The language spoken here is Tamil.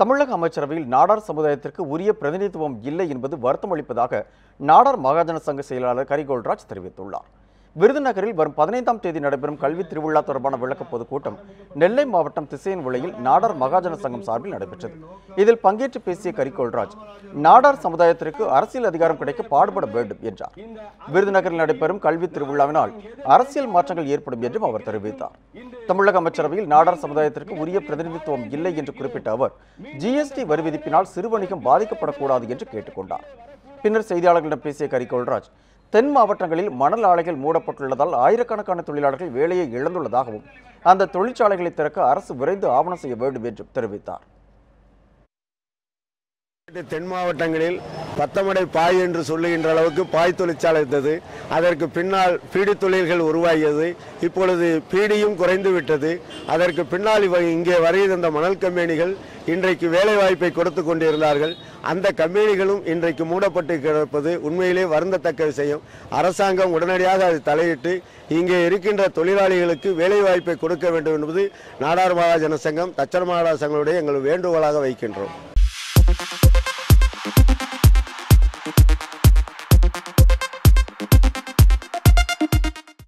தமிழக அமைச்சரவையில் நாடார் சமுதாயத்திற்கு உரிய பிரதிநிதித்துவம் இல்லை என்பது வருத்தமளிப்பதாக நாடார் மகாஜன சங்க செயலாளர் கரிகோல்ராஜ் தெரிவித்துள்ளார். விருதுநகரில் வரும் பதினைந்தாம் தேதி நடைபெறும் கல்வி திருவிழா தொடர்பான விளக்க பொதுக்கூட்டம் நெல்லை மாவட்டம் திசையன் விலையில் நாடார் மகாஜன சங்கம் சார்பில் நடைபெற்றது. இதில் பங்கேற்று பேசிய கரிகோல்ராஜ் நாடார் சமுதாயத்திற்கு அரசியல் அதிகாரம் கிடைக்க பாடுபட வேண்டும் என்றார். விருதுநகரில் நடைபெறும் கல்வி திருவிழாவினால் அரசியல் மாற்றங்கள் ஏற்படும் என்றும் அவர் தெரிவித்தார். தமிழக அமைச்சரவையில் நாடார் சமுதாயத்திற்கு உரிய பிரதிநிதித்துவம் இல்லை என்று குறிப்பிட்ட அவர் ஜிஎஸ்டி வரி விதிப்பினால் சிறுவணிகம் பாதிக்கப்படக்கூடாது என்று கேட்டுக்கொண்டார் பின்னர் செய்தியாளர்களிடம் பேசிய கரிகோல்ராஜ் தென் மாவட்டங்களில் மணல் ஆலைகள் மூடப்பட்டுள்ளதால் ஆயிரக்கணக்கான தொழிலாளர்கள் வேலையை இழந்துள்ளதாகவும் அந்த தொழிற்சாலைகளை திறக்க அரசு விரைந்து ஆவணம் செய்ய வேண்டும் என்றும் தெரிவித்தார். தென் மாவட்டங்களில் பத்தமடை பாய் என்று சொல்லுகின்ற அளவுக்கு பாய் தொழிற்சாலை இருந்தது. அதற்கு பின்னால் பீடி தொழில்கள் உருவாகியது. இப்பொழுது பீடியும் குறைந்து விட்டது. அதற்கு பின்னால் இவ இங்கே வருகின்ற மணல் கம்பெனிகள் இன்றைக்கு வேலை வாய்ப்பை கொடுத்து கொண்டிருந்தார்கள். அந்த கம்பெனிகளும் இன்றைக்கு மூடப்பட்டு கிடப்பது உண்மையிலே வருந்தத்தக்க விஷயம். அரசாங்கம் உடனடியாக அது தலையிட்டு இங்கே இருக்கின்ற தொழிலாளிகளுக்கு வேலைவாய்ப்பை கொடுக்க வேண்டும் என்பது நாடார் மகாஜன சங்கம் தச்சர் மகாராஜ சங்கங்களுடைய எங்கள் வேண்டுகோளாக வைக்கின்றோம்.